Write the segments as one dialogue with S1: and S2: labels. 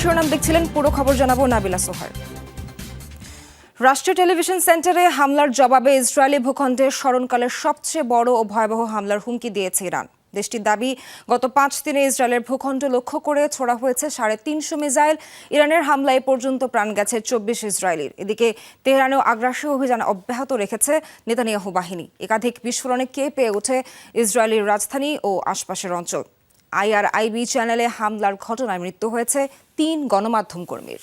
S1: শিরোনাম দেখছিলেন পুরো খবর জানাবো নাবিলা সোহার রাষ্ট্রীয় টেলিভিশন সেন্টারে হামলার জবাবে ইসরায়েলি ভূখণ্ডে স্মরণকালের সবচেয়ে বড় ও ভয়াবহ হামলার হুমকি দিয়েছে ইরান দেশটির দাবি গত পাঁচ দিনে ইসরায়েলের ভূখণ্ড লক্ষ্য করে ছোড়া হয়েছে সাড়ে তিনশো মিসাইল ইরানের হামলায় পর্যন্ত প্রাণ গেছে চব্বিশ ইসরায়েলির এদিকে তেহরানেও আগ্রাসী অভিযান অব্যাহত রেখেছে নেতানিয়াহু বাহিনী একাধিক বিস্ফোরণে কে পেয়ে ওঠে ইসরায়েলির রাজধানী ও আশপাশের অঞ্চল আইআরআইবি চ্যানেলে হামলার ঘটনায় মৃত্যু হয়েছে তিন গণমাধ্যম কর্মীর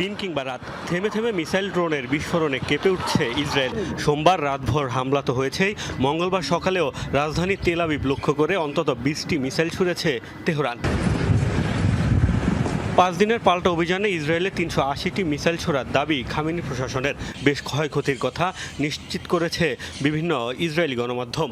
S2: দিন কিংবা রাত থেমে থেমে মিসাইল ড্রোনের বিস্ফোরণে কেঁপে উঠছে ইসরায়েল সোমবার রাতভর হামলা তো হয়েছেই মঙ্গলবার সকালেও রাজধানী তেলাবিব লক্ষ্য করে অন্তত বিশটি মিসাইল ছুড়েছে তেহরান পাঁচ দিনের পাল্টা অভিযানে ইসরায়েলে তিনশো আশিটি মিসাইল ছোড়ার দাবি খামিনি প্রশাসনের বেশ ক্ষয়ক্ষতির কথা নিশ্চিত করেছে বিভিন্ন ইসরায়েলি গণমাধ্যম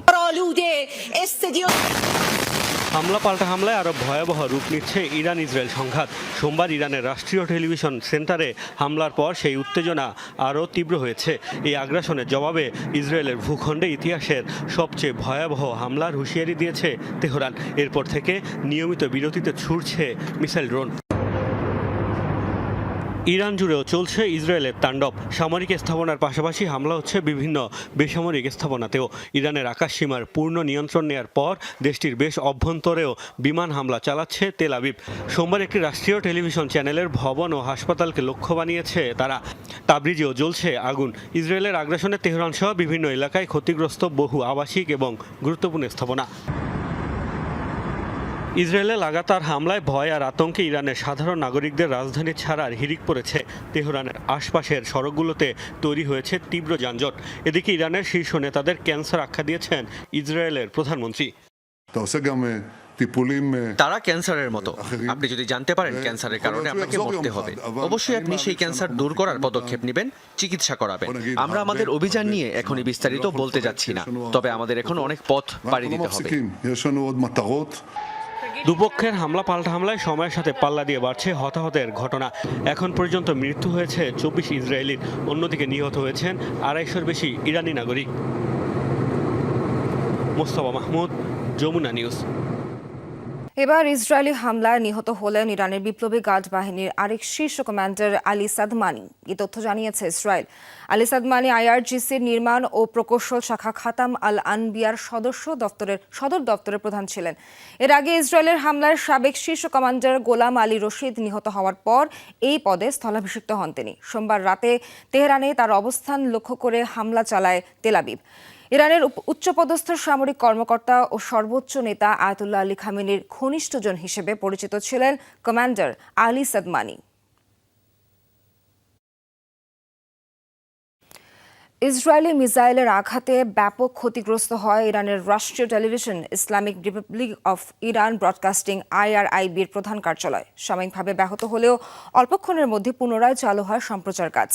S2: হামলা পাল্টা হামলায় আরও ভয়াবহ রূপ নিচ্ছে ইরান ইসরায়েল সংঘাত সোমবার ইরানের রাষ্ট্রীয় টেলিভিশন সেন্টারে হামলার পর সেই উত্তেজনা আরও তীব্র হয়েছে এই আগ্রাসনের জবাবে ইসরায়েলের ভূখণ্ডে ইতিহাসের সবচেয়ে ভয়াবহ হামলার হুঁশিয়ারি দিয়েছে তেহরান এরপর থেকে নিয়মিত বিরতিতে ছুটছে মিসাইল ড্রোন ইরান জুড়েও চলছে ইসরায়েলের তাণ্ডব সামরিক স্থাপনার পাশাপাশি হামলা হচ্ছে বিভিন্ন বেসামরিক স্থাপনাতেও ইরানের আকাশসীমার পূর্ণ নিয়ন্ত্রণ নেয়ার পর দেশটির বেশ অভ্যন্তরেও বিমান হামলা চালাচ্ছে তেল আবিব সোমবার একটি রাষ্ট্রীয় টেলিভিশন চ্যানেলের ভবন ও হাসপাতালকে লক্ষ্য বানিয়েছে তারা তাবরিজেও জ্বলছে আগুন ইসরায়েলের আগ্রাসনে তেহরান সহ বিভিন্ন এলাকায় ক্ষতিগ্রস্ত বহু আবাসিক এবং গুরুত্বপূর্ণ স্থাপনা ইসরায়েলে লাগাতার হামলায় ভয় আর আতঙ্কে ইরানের সাধারণ নাগরিকদের রাজধানী ছাড়ার হিরিক পড়েছে তেহরানের আশপাশের সড়কগুলোতে তৈরি হয়েছে তীব্র যানজট এদিকে ইরানের শীর্ষ নেতাদের ক্যান্সার আখ্যা দিয়েছেন ইসরায়েলের প্রধানমন্ত্রী
S3: তারা ক্যান্সারের মতো আপনি যদি জানতে পারেন ক্যান্সারের কারণে আপনাকে মরতে হবে অবশ্যই আপনি সেই ক্যান্সার দূর করার পদক্ষেপ নেবেন চিকিৎসা করাবেন আমরা আমাদের অভিযান নিয়ে এখনই বিস্তারিত বলতে যাচ্ছি না তবে আমাদের এখন অনেক পথ পাড়ি দিতে হবে
S2: দুপক্ষের হামলা পাল্টা হামলায় সময়ের সাথে পাল্লা দিয়ে বাড়ছে হতাহতের ঘটনা এখন পর্যন্ত মৃত্যু হয়েছে চব্বিশ ইসরায়েলির অন্যদিকে নিহত হয়েছেন আড়াইশোর বেশি ইরানি নাগরিক মোস্তফা মাহমুদ যমুনা নিউজ
S1: এবার ইসরায়েলি হামলায় নিহত হলেন ইরানের বিপ্লবী গার্ড বাহিনীর আরেক শীর্ষ কমান্ডার আলী সাদমানি এ তথ্য জানিয়েছে ইসরায়েল আলী সাদমানি আইআরজিসির নির্মাণ ও প্রকৌশল শাখা খাতাম আল আনবিয়ার সদস্য দপ্তরের সদর দপ্তরের প্রধান ছিলেন এর আগে ইসরায়েলের হামলায় সাবেক শীর্ষ কমান্ডার গোলাম আলী রশিদ নিহত হওয়ার পর এই পদে স্থলাভিষিক্ত হন তিনি সোমবার রাতে তেহরানে তার অবস্থান লক্ষ্য করে হামলা চালায় তেলাবিব ইরানের উচ্চপদস্থ সামরিক কর্মকর্তা ও সর্বোচ্চ নেতা আয়তুল্লাহ আলী খামেনির ঘনিষ্ঠজন হিসেবে পরিচিত ছিলেন কমান্ডার আলী সাদমানি ইসরায়েলি মিসাইলের আঘাতে ব্যাপক ক্ষতিগ্রস্ত হয় ইরানের রাষ্ট্রীয় television Islamic Republic of Iran Broadcasting আইআরআইবির প্রধান কার্যালয় সাময়িকভাবে ব্যাহত হলেও অল্পক্ষণের মধ্যে পুনরায় চালু হয় সম্প্রচার কাজ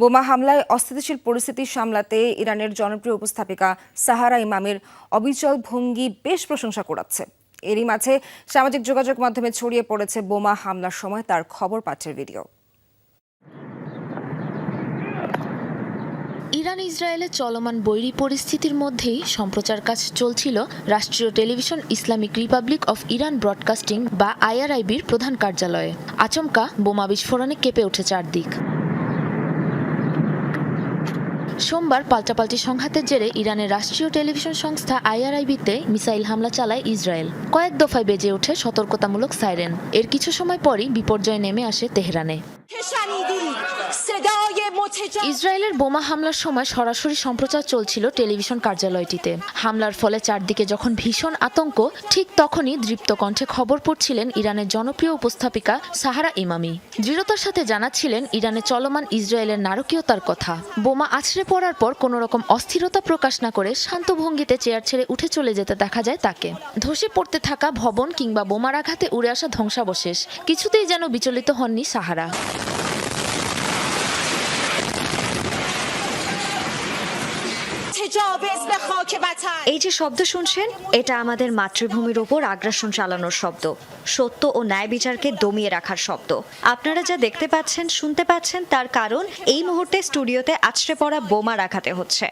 S1: বোমা হামলায় অস্থিতিশীল পরিস্থিতি সামলাতে ইরানের জনপ্রিয় উপস্থাপিকা সাহারা ইমামের অবিচল ভঙ্গি বেশ প্রশংসা কুড়াচ্ছে এরই মাঝে সামাজিক যোগাযোগ মাধ্যমে ছড়িয়ে পড়েছে বোমা হামলার সময় তার খবর পাঠের ভিডিও
S4: ইরান ইসরায়েলে চলমান বৈরী পরিস্থিতির মধ্যেই সম্প্রচার কাজ চলছিল রাষ্ট্রীয় television Islamic Republic of Iran Broadcasting বা আইআরআইবির প্রধান কার্যালয়ে আচমকা বোমা বিস্ফোরণে কেঁপে ওঠে চারদিক সোমবার পাল্টাপাল্টি সংঘাতের জেরে ইরানের রাষ্ট্রীয় টেলিভিশন সংস্থা আইআরআইবিতে মিসাইল হামলা চালায় ইসরায়েল কয়েক দফায় বেজে ওঠে সতর্কতামূলক সাইরেন এর কিছু সময় পরই বিপর্যয় নেমে আসে তেহরানে ইসরায়েলের বোমা হামলার সময় সরাসরি সম্প্রচার চলছিল টেলিভিশন কার্যালয়টিতে হামলার ফলে চারদিকে যখন ভীষণ আতঙ্ক ঠিক তখনই দৃপ্ত কণ্ঠে খবর পড়ছিলেন ইরানের জনপ্রিয় উপস্থাপিকা সাহারা ইমামি দৃঢ়তার সাথে জানাচ্ছিলেন ইরানে চলমান ইসরায়েলের নারকীয়তার কথা বোমা আছড়ে পড়ার পর কোনো রকম অস্থিরতা প্রকাশ না করে শান্ত ভঙ্গিতে চেয়ার ছেড়ে উঠে চলে যেতে দেখা যায় তাকে ধসে পড়তে থাকা ভবন কিংবা বোমার আঘাতে উড়ে আসা ধ্বংসাবশেষ কিছুতেই যেন বিচলিত হননি সাহারা
S5: এই যে শব্দ শুনছেন এটা আমাদের মাতৃভূমির ওপর আগ্রাসন চালানোর শব্দ সত্য ও ন্যায় বিচারকে দমিয়ে রাখার শব্দ আপনারা যা দেখতে পাচ্ছেন শুনতে পাচ্ছেন তার কারণ এই মুহূর্তে স্টুডিওতে আছড়ে পড়া বোমা রাখাতে হচ্ছে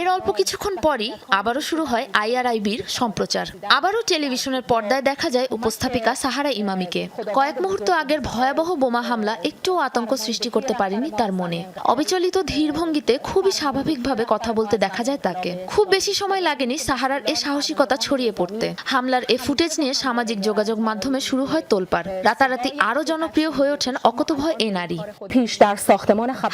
S5: এর অল্প কিছুক্ষণ পরই আবারও শুরু হয় আইআরআইবির সম্প্রচার আবারও টেলিভিশনের পর্দায় দেখা যায় উপস্থাপিকা সাহারা ইমামিকে কয়েক মুহূর্ত আগের ভয়াবহ বোমা হামলা একটু আতঙ্ক সৃষ্টি করতে পারেনি তার মনে অবিচলিত ধীর ভঙ্গিতে খুবই স্বাভাবিকভাবে কথা বলতে দেখা যায় তাকে খুব বেশি সময় লাগেনি সাহারার এ সাহসিকতা ছড়িয়ে পড়তে হামলার এ ফুটেজ নিয়ে সামাজিক যোগাযোগ মাধ্যমে শুরু হয় তোলপাড় রাতারাতি আরো জনপ্রিয় হয়ে ওঠেন অকতভয় এ নারী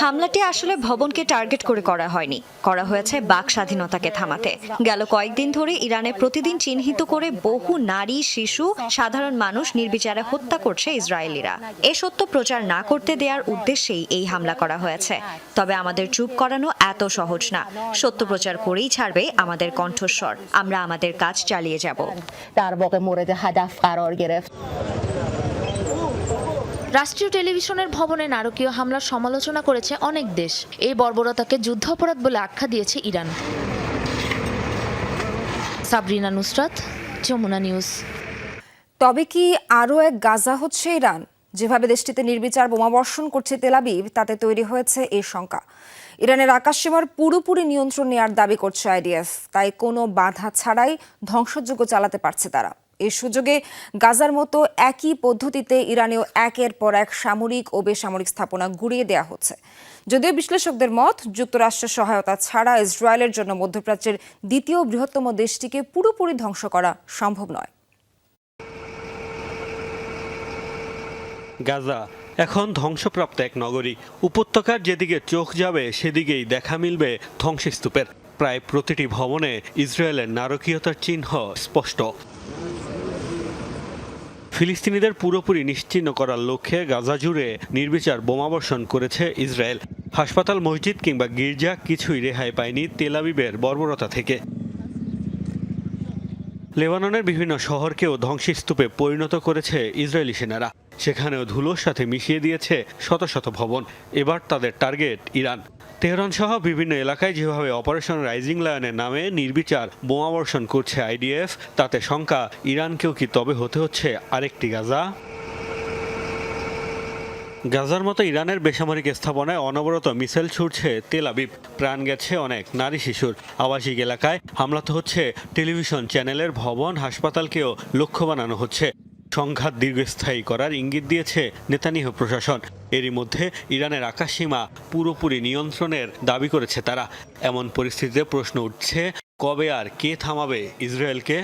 S6: হামলাটি আসলে ভবনকে টার্গেট করে করা হয়নি করা হয়েছে করেছে বাক স্বাধীনতাকে থামাতে গেল কয়েকদিন ধরে ইরানে প্রতিদিন চিহ্নিত করে বহু নারী শিশু সাধারণ মানুষ নির্বিচারে হত্যা করছে ইসরায়েলিরা এ সত্য প্রচার না করতে দেওয়ার উদ্দেশ্যেই এই হামলা করা হয়েছে তবে আমাদের চুপ করানো এত সহজ না সত্য প্রচার করেই ছাড়বে আমাদের কণ্ঠস্বর আমরা আমাদের কাজ চালিয়ে যাব তার বকে মরে হাদাফ
S7: কারর গেরেফ রাষ্ট্রীয় টেলিভিশনের ভবনে নারকীয় হামলার সমালোচনা করেছে অনেক দেশ এই বর্বরতাকে যুদ্ধ অপরাধ বলে আখ্যা দিয়েছে ইরান সাবরিনা নুসরাত যমুনা নিউজ
S1: তবে কি আরও এক গাজা হচ্ছে ইরান যেভাবে দেশটিতে নির্বিচার বোমাবর্ষণ করছে তেলাবিব তাতে তৈরি হয়েছে এই শঙ্কা ইরানের আকাশসীমার পুরোপুরি নিয়ন্ত্রণ নেওয়ার দাবি করছে আইডিএফ তাই কোনো বাধা ছাড়াই ধ্বংসযোগ্য চালাতে পারছে তারা এ সুযোগে গাজার মতো একই পদ্ধতিতে ইরানেও একের পর এক সামরিক ও বেসামরিক স্থাপনা গুড়িয়ে দেয়া হচ্ছে যদিও বিশ্লেষকদের মত যুক্তরাষ্ট্রের সহায়তা ছাড়া ইসরায়েলের জন্য মধ্যপ্রাচ্যের দ্বিতীয় বৃহত্তম দেশটিকে পুরোপুরি ধ্বংস করা সম্ভব নয়
S8: গাজা এখন ধ্বংসপ্রাপ্ত এক নগরী উপত্যকার যেদিকে চোখ যাবে সেদিকেই দেখা মিলবে ধ্বংসস্তূপের প্রায় প্রতিটি ভবনে ইসরায়েলের নারকীয়তার চিহ্ন স্পষ্ট ফিলিস্তিনিদের পুরোপুরি নিশ্চিহ্ন করার লক্ষ্যে গাজা জুড়ে নির্বিচার বোমাবর্ষণ করেছে ইসরায়েল হাসপাতাল মসজিদ কিংবা গির্জা কিছুই রেহাই পায়নি তেলাবিবের বর্বরতা থেকে লেবাননের বিভিন্ন শহরকেও ধ্বংসস্তূপে পরিণত করেছে ইসরায়েলি সেনারা সেখানেও ধুলোর সাথে মিশিয়ে দিয়েছে শত শত ভবন এবার তাদের টার্গেট ইরান সহ বিভিন্ন এলাকায় যেভাবে অপারেশন রাইজিং লায়নের নামে নির্বিচার বোমাবর্ষণ করছে আইডিএফ তাতে শঙ্কা ইরানকেও কি তবে হতে হচ্ছে আরেকটি গাজা গাজার মতো ইরানের বেসামরিক স্থাপনায় অনবরত মিসাইল ছুটছে তেল আবিব প্রাণ গেছে অনেক নারী শিশুর আবাসিক এলাকায় হামলা তো হচ্ছে টেলিভিশন চ্যানেলের ভবন হাসপাতালকেও লক্ষ্য বানানো হচ্ছে সংঘাত দীর্ঘস্থায়ী করার ইঙ্গিত দিয়েছে নেতানিহ প্রশাসন এরই মধ্যে ইরানের আকাশসীমা পুরোপুরি নিয়ন্ত্রণের দাবি করেছে তারা এমন পরিস্থিতিতে প্রশ্ন উঠছে কবে আর কে থামাবে ইসরায়েলকে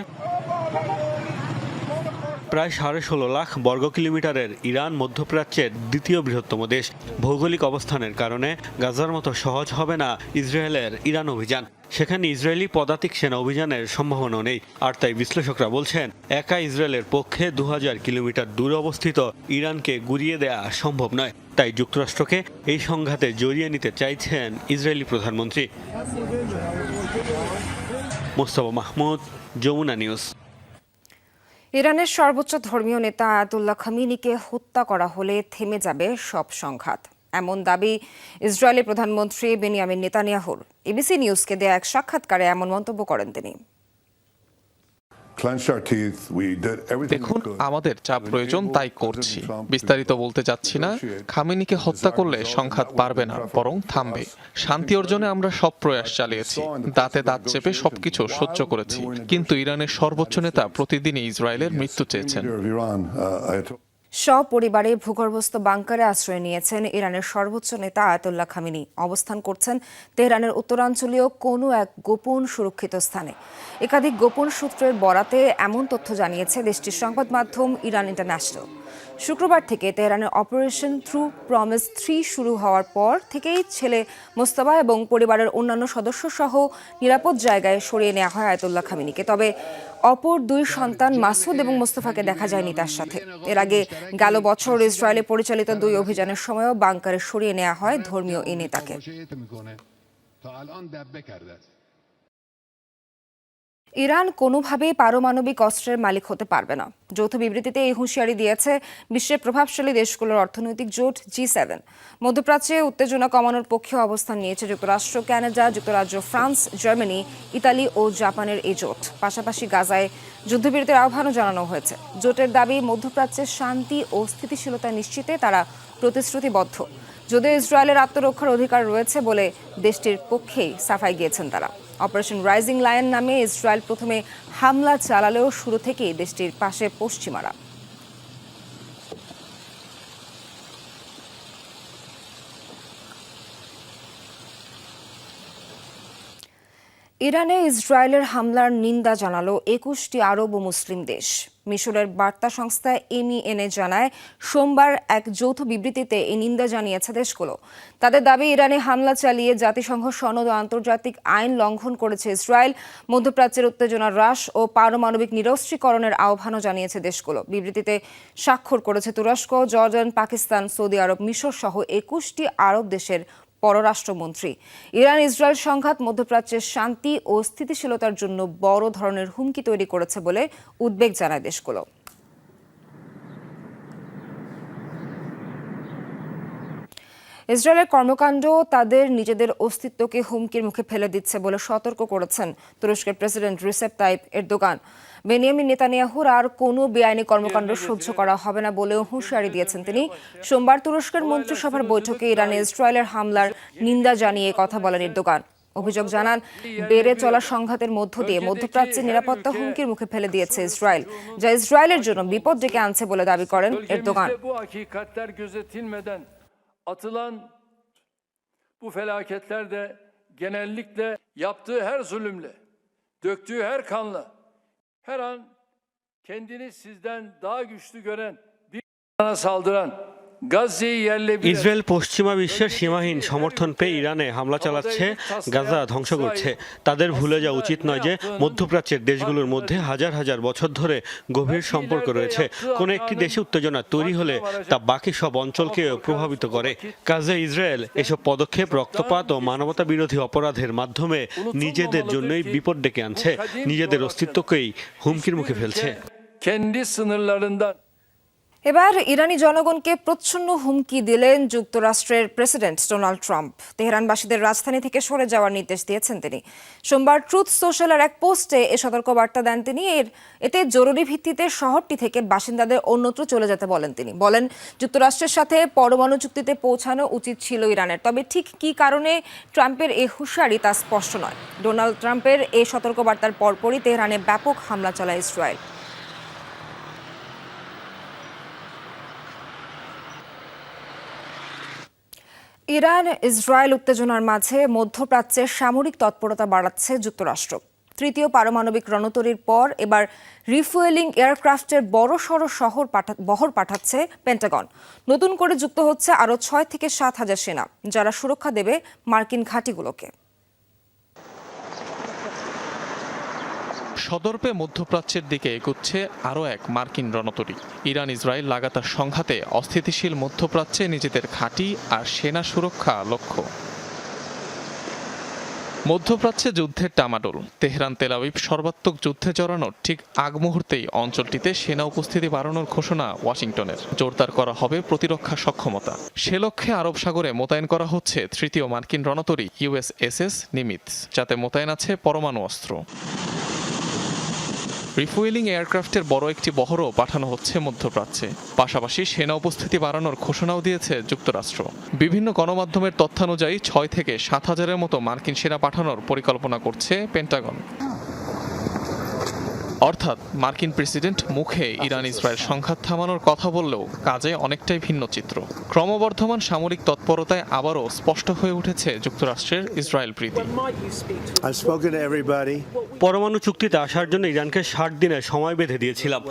S8: প্রায় সাড়ে ষোলো লাখ বর্গ কিলোমিটারের ইরান মধ্যপ্রাচ্যের দ্বিতীয় বৃহত্তম দেশ ভৌগোলিক অবস্থানের কারণে গাজার মতো সহজ হবে না ইসরায়েলের ইরান অভিযান সেখানে ইসরায়েলি পদাতিক সেনা অভিযানের সম্ভাবনা নেই আর তাই বিশ্লেষকরা বলছেন একা ইসরায়েলের পক্ষে দু কিলোমিটার দূরে অবস্থিত ইরানকে গুরিয়ে দেয়া সম্ভব নয় তাই যুক্তরাষ্ট্রকে এই সংঘাতে জড়িয়ে নিতে চাইছেন ইসরায়েলি প্রধানমন্ত্রী মোস্তফা মাহমুদ যমুনা নিউজ
S1: ইরানের সর্বোচ্চ ধর্মীয় নেতা আয়াতুল্লাহ খামিনিকে হত্যা করা হলে থেমে যাবে সব সংঘাত এমন দাবি ইসরায়েলের প্রধানমন্ত্রী বেনিয়ামিন নেতানিয়াহুর এবিসি নিউজকে দেয়া এক সাক্ষাৎকারে এমন মন্তব্য করেন তিনি
S9: দেখুন আমাদের যা প্রয়োজন তাই করছি বিস্তারিত বলতে যাচ্ছি না খামিনিকে হত্যা করলে সংঘাত পারবে না বরং থামবে শান্তি অর্জনে আমরা সব প্রয়াস চালিয়েছি দাঁতে দাঁত চেপে সবকিছু সহ্য করেছি কিন্তু ইরানের সর্বোচ্চ নেতা প্রতিদিনই ইসরায়েলের মৃত্যু চেয়েছেন
S1: সপরিবারে ভূগর্ভস্থ বাংকারে আশ্রয় নিয়েছেন ইরানের সর্বোচ্চ নেতা আয়তুল্লাহ খামিনি অবস্থান করছেন তেহরানের উত্তরাঞ্চলীয় কোনো এক গোপন সুরক্ষিত স্থানে একাধিক গোপন সূত্রের বরাতে এমন তথ্য জানিয়েছে দেশটির সংবাদ মাধ্যম ইরান ইন্টারন্যাশনাল শুক্রবার থেকে তেহরানের অপারেশন থ্রু প্রমিস থ্রি শুরু হওয়ার পর থেকেই ছেলে মোস্তফা এবং পরিবারের অন্যান্য সদস্য সহ নিরাপদ জায়গায় সরিয়ে নেওয়া হয় আয়তুল্লাহ খামিনিকে তবে অপর দুই সন্তান মাসুদ এবং মোস্তফাকে দেখা যায়নি তার সাথে এর আগে গেল বছর ইসরায়েলে পরিচালিত দুই অভিযানের সময়ও বাংকারে সরিয়ে নেওয়া হয় ধর্মীয় এই নেতাকে ইরান কোনোভাবেই পারমাণবিক অস্ত্রের মালিক হতে পারবে না যৌথ বিবৃতিতে এই হুঁশিয়ারি দিয়েছে বিশ্বের প্রভাবশালী দেশগুলোর অর্থনৈতিক জোট জি সেভেন মধ্যপ্রাচ্যে উত্তেজনা কমানোর পক্ষে অবস্থান নিয়েছে যুক্তরাষ্ট্র ক্যানাডা যুক্তরাজ্য ফ্রান্স জার্মানি ইতালি ও জাপানের এই জোট পাশাপাশি গাজায় যুদ্ধবিরতির আহ্বানও জানানো হয়েছে জোটের দাবি মধ্যপ্রাচ্যে শান্তি ও স্থিতিশীলতা নিশ্চিতে তারা প্রতিশ্রুতিবদ্ধ যদিও ইসরায়েলের আত্মরক্ষার অধিকার রয়েছে বলে দেশটির পক্ষেই সাফাই গিয়েছেন তারা অপারেশন রাইজিং লায়ন নামে ইসরায়েল প্রথমে হামলা চালালেও শুরু থেকেই দেশটির পাশে পশ্চিমারা ইরানে ইসরায়েলের হামলার নিন্দা জানালো একুশটি আরব ও মুসলিম দেশ মিশরের বার্তা সংস্থা এমইএনএ জানায় সোমবার এক যৌথ বিবৃতিতে এই নিন্দা জানিয়েছে দেশগুলো তাদের দাবি ইরানে হামলা চালিয়ে জাতিসংঘ সনদ ও আন্তর্জাতিক আইন লঙ্ঘন করেছে ইসরায়েল মধ্যপ্রাচ্যের উত্তেজনা হ্রাস ও পারমাণবিক নিরস্ত্রীকরণের আহ্বানও জানিয়েছে দেশগুলো বিবৃতিতে স্বাক্ষর করেছে তুরস্ক জর্ডান পাকিস্তান সৌদি আরব মিশর সহ একুশটি আরব দেশের পররাষ্ট্রমন্ত্রী ইরান ইসরায়েল সংঘাত মধ্যপ্রাচ্যের শান্তি ও স্থিতিশীলতার জন্য বড় ধরনের হুমকি তৈরি করেছে বলে উদ্বেগ জানায় দেশগুলো ইসরায়েলের কর্মকাণ্ড তাদের নিজেদের অস্তিত্বকে হুমকির মুখে ফেলে দিচ্ছে বলে সতর্ক করেছেন তুরস্কের president Recep Tayyip Erdogan Benjamin নেতানিয়াহুর আর কোনো বেআইনি কর্মকাণ্ড সহ্য করা হবে না বলেও হুঁশিয়ারি দিয়েছেন তিনি সোমবার তুরস্কের মন্ত্রিসভার বৈঠকে ইরানে ইসরায়েলের হামলার নিন্দা জানিয়ে কথা বলেন এরদোগান অভিযোগ জানান বেড়ে চলা সংঘাতের মধ্য দিয়ে মধ্যপ্রাচ্যের নিরাপত্তা হ্যাঁ, হুমকির মুখে ফেলে হ্যাঁ, দিয়েছে হ্যাঁ, ইসরায়েল যা ইসরায়েলের জন্য বিপদ ডেকে আনছে বলে দাবি করেন Erdogan bu felaketler de genellikle yaptığı her
S10: zulümle, döktüğü her kanla her an kendini sizden daha güçlü gören bir saldıran Israel পশ্চিমা বিশ্বের সীমাহীন সমর্থন পেয়ে ইরানে হামলা চালাচ্ছে গাজা ধ্বংস করছে তাদের ভুলে যাওয়া উচিত নয় যে মধ্যপ্রাচ্যের দেশগুলোর মধ্যে হাজার হাজার বছর ধরে গভীর সম্পর্ক রয়েছে কোনো একটি দেশে উত্তেজনা তৈরি হলে তা বাকি সব অঞ্চলকে প্রভাবিত করে কাজে ইসরায়েল এসব পদক্ষেপ রক্তপাত ও মানবতা বিরোধী অপরাধের মাধ্যমে নিজেদের জন্যই বিপদ ডেকে আনছে নিজেদের অস্তিত্বকেই হুমকির মুখে ফেলছে
S1: এবার ইরানি জনগণকে প্রচ্ছন্ন হুমকি দিলেন যুক্তরাষ্ট্রের প্রেসিডেন্ট ডোনাল্ড ট্রাম্প তেহরানবাসীদের রাজধানী থেকে সরে যাওয়ার নির্দেশ দিয়েছেন তিনি সোমবার ট্রুথ সোশ্যালের এক পোস্টে এ সতর্কবার্তা দেন তিনি এর এতে জরুরি ভিত্তিতে শহরটি থেকে বাসিন্দাদের অন্যত্র চলে যেতে বলেন তিনি বলেন যুক্তরাষ্ট্রের সাথে পরমাণু চুক্তিতে পৌঁছানো উচিত ছিল ইরানের তবে ঠিক কি কারণে ট্রাম্পের এ হুঁশিয়ারি তা স্পষ্ট নয় ডোনাল্ড ট্রাম্পের এই সতর্কবার্তার পরপরই তেহরানে ব্যাপক হামলা চালায় ইসরায়েল ইরান ইসরায়েল উত্তেজনার মাঝে মধ্যপ্রাচ্যে সামরিক তৎপরতা বাড়াচ্ছে যুক্তরাষ্ট্র তৃতীয় পারমাণবিক রণতরীর পর এবার রিফুয়েলিং এয়ারক্রাফটের বড় সড় শহর বহর পাঠাচ্ছে পেন্টাগন নতুন করে যুক্ত হচ্ছে আরও ছয় থেকে সাত হাজার সেনা যারা সুরক্ষা দেবে মার্কিন ঘাঁটিগুলোকে
S11: সদর্পে মধ্যপ্রাচ্যের দিকে এগুচ্ছে আরও এক মার্কিন রণতরী ইরান ইসরায়েল লাগাতার সংঘাতে অস্থিতিশীল মধ্যপ্রাচ্যে নিজেদের ঘাঁটি আর সেনা সুরক্ষা লক্ষ্য মধ্যপ্রাচ্যে যুদ্ধের টামাডোল তেহরান তেলাবিব সর্বাত্মক যুদ্ধে জড়ানোর ঠিক আগ মুহূর্তেই অঞ্চলটিতে সেনা উপস্থিতি বাড়ানোর ঘোষণা ওয়াশিংটনের জোরদার করা হবে প্রতিরক্ষা সক্ষমতা সে লক্ষ্যে আরব সাগরে মোতায়েন করা হচ্ছে তৃতীয় মার্কিন রণতরী ইউএসএসএস নিমিত যাতে মোতায়েন আছে পরমাণু অস্ত্র রিফুয়েলিং এয়ারক্রাফটের বড় একটি বহরও পাঠানো হচ্ছে মধ্যপ্রাচ্যে পাশাপাশি সেনা উপস্থিতি বাড়ানোর ঘোষণাও দিয়েছে যুক্তরাষ্ট্র বিভিন্ন গণমাধ্যমের তথ্যানুযায়ী ছয় থেকে সাত হাজারের মতো মার্কিন সেনা পাঠানোর পরিকল্পনা করছে পেন্টাগন অর্থাৎ মার্কিন প্রেসিডেন্ট মুখে ইরান ইসরায়েল সংঘাত থামানোর কথা বললেও কাজে অনেকটাই ভিন্ন চিত্র ক্রমবর্ধমান সামরিক তৎপরতায় আবারও স্পষ্ট হয়ে উঠেছে যুক্তরাষ্ট্রের ইসরায়েল প্রীতি
S12: পরমাণু চুক্তিতে আসার জন্য ইরানকে ষাট দিনে সময় বেঁধে দিয়েছিলাম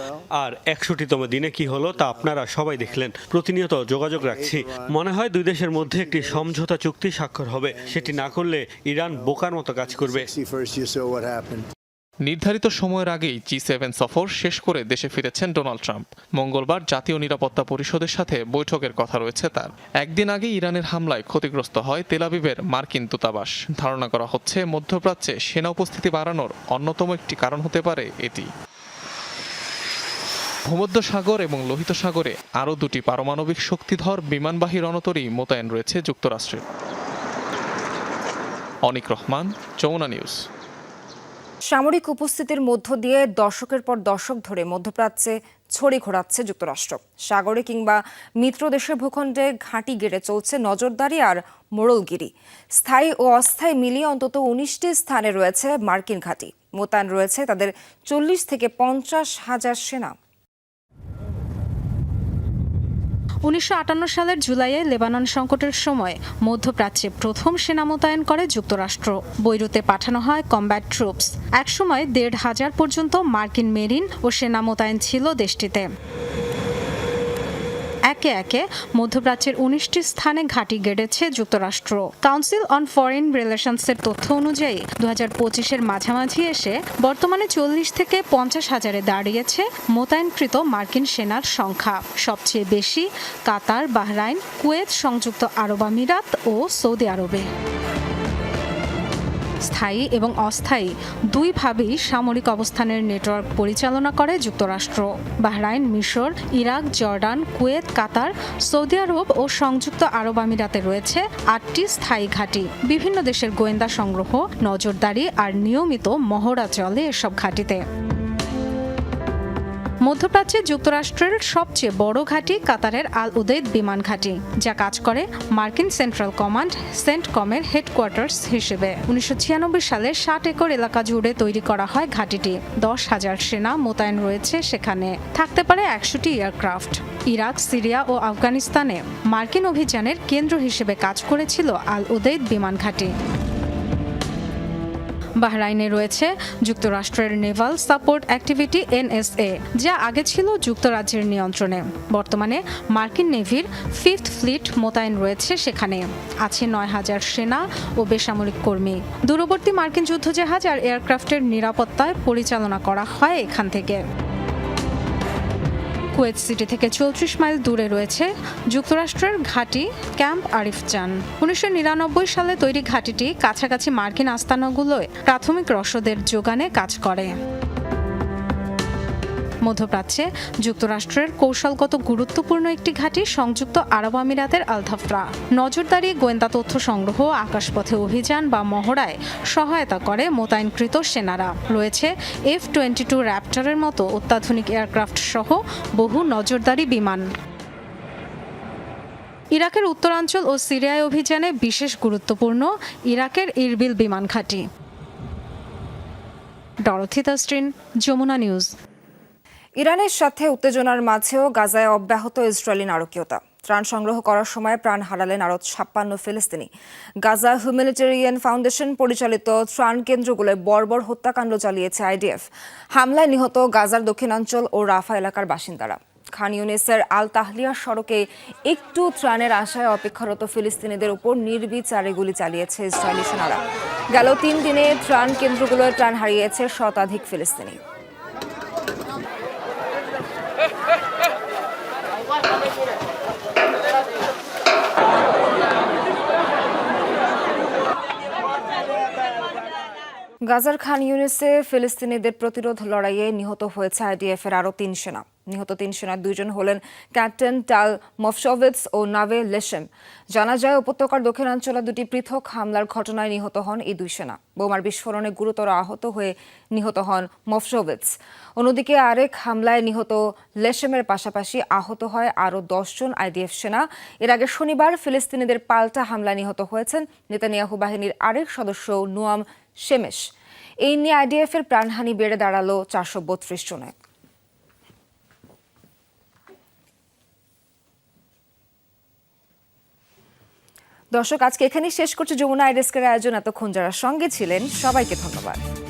S12: আর একষট্টিতম দিনে কি হলো তা আপনারা সবাই দেখলেন প্রতিনিয়ত যোগাযোগ রাখছি মনে হয় দুই দেশের মধ্যে একটি সমঝোতা চুক্তি স্বাক্ষর হবে সেটি না করলে ইরান বোকার মতো কাজ করবে
S11: নির্ধারিত সময়ের আগেই জি সেভেন সফর শেষ করে দেশে ফিরেছেন ডোনাল্ড ট্রাম্প মঙ্গলবার জাতীয় নিরাপত্তা পরিষদের সাথে বৈঠকের কথা রয়েছে তার একদিন আগে ইরানের হামলায় ক্ষতিগ্রস্ত হয় তেলাবিবের মার্কিন দূতাবাস ধারণা করা হচ্ছে মধ্যপ্রাচ্যে সেনা উপস্থিতি বাড়ানোর অন্যতম একটি কারণ হতে পারে এটি ভূমধ্য সাগর এবং লোহিত সাগরে আরও দুটি পারমাণবিক শক্তিধর বিমানবাহী রণতরী মোতায়েন রয়েছে যুক্তরাষ্ট্রের অনিক রহমান যমুনা নিউজ
S1: সামরিক উপস্থিতির মধ্য দিয়ে দশকের পর দশক ধরে মধ্যপ্রাচ্যে ছড়ি ঘোরাচ্ছে যুক্তরাষ্ট্র সাগরে কিংবা মিত্র দেশের ভূখণ্ডে ঘাঁটি গেড়ে চলছে নজরদারি আর মোড়লগিরি স্থায়ী ও অস্থায়ী মিলিয়ে অন্তত উনিশটি স্থানে রয়েছে মার্কিন ঘাঁটি মোতায়েন রয়েছে তাদের চল্লিশ থেকে পঞ্চাশ হাজার সেনা
S13: উনিশশো সালের জুলাইয়ে লেবানন সংকটের সময় মধ্যপ্রাচ্যে প্রথম সেনা মোতায়েন করে যুক্তরাষ্ট্র বৈরুতে পাঠানো হয় কম্ব্যাট ট্রুপস একসময় দেড় হাজার পর্যন্ত মার্কিন মেরিন ও সেনা মোতায়েন ছিল দেশটিতে একে একে মধ্যপ্রাচ্যের উনিশটি স্থানে ঘাঁটি গেড়েছে যুক্তরাষ্ট্র কাউন্সিল অন ফরেন রিলেশনসের তথ্য অনুযায়ী দু হাজার পঁচিশের মাঝামাঝি এসে বর্তমানে চল্লিশ থেকে পঞ্চাশ হাজারে দাঁড়িয়েছে মোতায়েনকৃত মার্কিন সেনার সংখ্যা সবচেয়ে বেশি কাতার বাহরাইন কুয়েত সংযুক্ত আরব আমিরাত ও সৌদি আরবে স্থায়ী এবং অস্থায়ী দুইভাবেই সামরিক অবস্থানের নেটওয়ার্ক পরিচালনা করে যুক্তরাষ্ট্র বাহরাইন মিশর Iraq Jordan Kuwait Qatar Saudi Arab ও সংযুক্ত আরব আমিরাতে রয়েছে আটটি স্থায়ী ঘাঁটি বিভিন্ন দেশের গোয়েন্দা সংগ্রহ নজরদারি আর নিয়মিত মহড়া চলে এসব ঘাঁটিতে মধ্যপ্রাচ্যে যুক্তরাষ্ট্রের সবচেয়ে বড় ঘাঁটি কাতারের আল উদৈদ বিমান ঘাঁটি যা কাজ করে মার্কিন সেন্ট্রাল কমান্ড সেন্ট কমের হেডকোয়ার্টার্স হিসেবে উনিশশো সালে ষাট একর এলাকা জুড়ে তৈরি করা হয় ঘাঁটিটি দশ হাজার সেনা মোতায়েন রয়েছে সেখানে থাকতে পারে একশোটি এয়ারক্রাফট ইরাক সিরিয়া ও আফগানিস্তানে মার্কিন অভিযানের কেন্দ্র হিসেবে কাজ করেছিল আল উদৈদ বিমান ঘাঁটি বাহরাইনে রয়েছে যুক্তরাষ্ট্রের নেভাল সাপোর্ট অ্যাক্টিভিটি এনএসএ যা আগে ছিল যুক্তরাজ্যের নিয়ন্ত্রণে বর্তমানে মার্কিন নেভির ফিফথ ফ্লিট মোতায়েন রয়েছে সেখানে আছে নয় হাজার সেনা ও বেসামরিক কর্মী দূরবর্তী মার্কিন যুদ্ধজাহাজ আর এয়ারক্রাফটের নিরাপত্তায় পরিচালনা করা হয় এখান থেকে কুয়েত সিটি থেকে চৌত্রিশ মাইল দূরে রয়েছে যুক্তরাষ্ট্রের ঘাঁটি ক্যাম্প আরিফ উনিশশো উনিশশো সালে তৈরি ঘাঁটিটি কাছাকাছি মার্কিন আস্তানাগুলোয় প্রাথমিক রসদের যোগানে কাজ করে মধ্যপ্রাচ্যে যুক্তরাষ্ট্রের কৌশলগত গুরুত্বপূর্ণ একটি ঘাঁটি সংযুক্ত আরব আমিরাতের আলধাফরা নজরদারি গোয়েন্দা তথ্য সংগ্রহ আকাশপথে অভিযান বা মহড়ায় সহায়তা করে মোতায়েনকৃত সেনারা রয়েছে এফ টোয়েন্টি টু র্যাপ্টারের মতো অত্যাধুনিক এয়ারক্রাফট সহ বহু নজরদারি বিমান ইরাকের উত্তরাঞ্চল ও সিরিয়ায় অভিযানে বিশেষ গুরুত্বপূর্ণ ইরাকের ইরবিল বিমান ঘাঁটি
S7: ডরথিতা স্ট্রিন যমুনা নিউজ
S1: ইরানের সাথে উত্তেজনার মাঝেও গাজায় অব্যাহত ইসরায়েলি নারকীয়তা ত্রাণ সংগ্রহ করার সময় প্রাণ হারালেন আরও ছাপ্পান্ন ফিলিস্তিনি গাজা হিউম্যানিটেরিয়ান ফাউন্ডেশন পরিচালিত ত্রাণ কেন্দ্রগুলোয় বর্বর হত্যাকাণ্ড চালিয়েছে আইডিএফ হামলায় নিহত গাজার দক্ষিণাঞ্চল ও রাফা এলাকার বাসিন্দারা খান ইউনেসের আল তাহলিয়া সড়কে একটু ত্রাণের আশায় অপেক্ষারত ফিলিস্তিনিদের উপর নির্বিচারে গুলি চালিয়েছে ইসরায়েলি সেনারা গেল তিন দিনে ত্রাণ কেন্দ্রগুলোয় ত্রাণ হারিয়েছে শতাধিক ফিলিস্তিনি গাজার খান ইউনিসে ফিলিস্তিনিদের প্রতিরোধ লড়াইয়ে নিহত হয়েছে আইডিএফ এর আরও তিন সেনা নিহত তিন সেনার দুজন হলেন ক্যাপ্টেন টাল মফসোভিটস ও নাভে লেশেম জানা যায় উপত্যকার দক্ষিণাঞ্চলে দুটি পৃথক হামলার ঘটনায় নিহত হন এই দুই সেনা বোমার বিস্ফোরণে গুরুতর আহত হয়ে নিহত হন মফসোভিটস অন্যদিকে আরেক হামলায় নিহত লেশেমের পাশাপাশি আহত হয় আরও দশজন আইডিএফ সেনা এর আগে শনিবার ফিলিস্তিনিদের পাল্টা হামলায় নিহত হয়েছেন নেতানিয়াহু বাহিনীর আরেক সদস্য নুয়াম শেমেশ এই নিয়ে আইডিএফের প্রাণহানি বেড়ে দাঁড়ালো চারশো বত্রিশ জনে দর্শক আজকে এখানেই শেষ করছে যমুনা আইডেস্কের আয়োজন এতক্ষণ যারা সঙ্গে ছিলেন সবাইকে ধন্যবাদ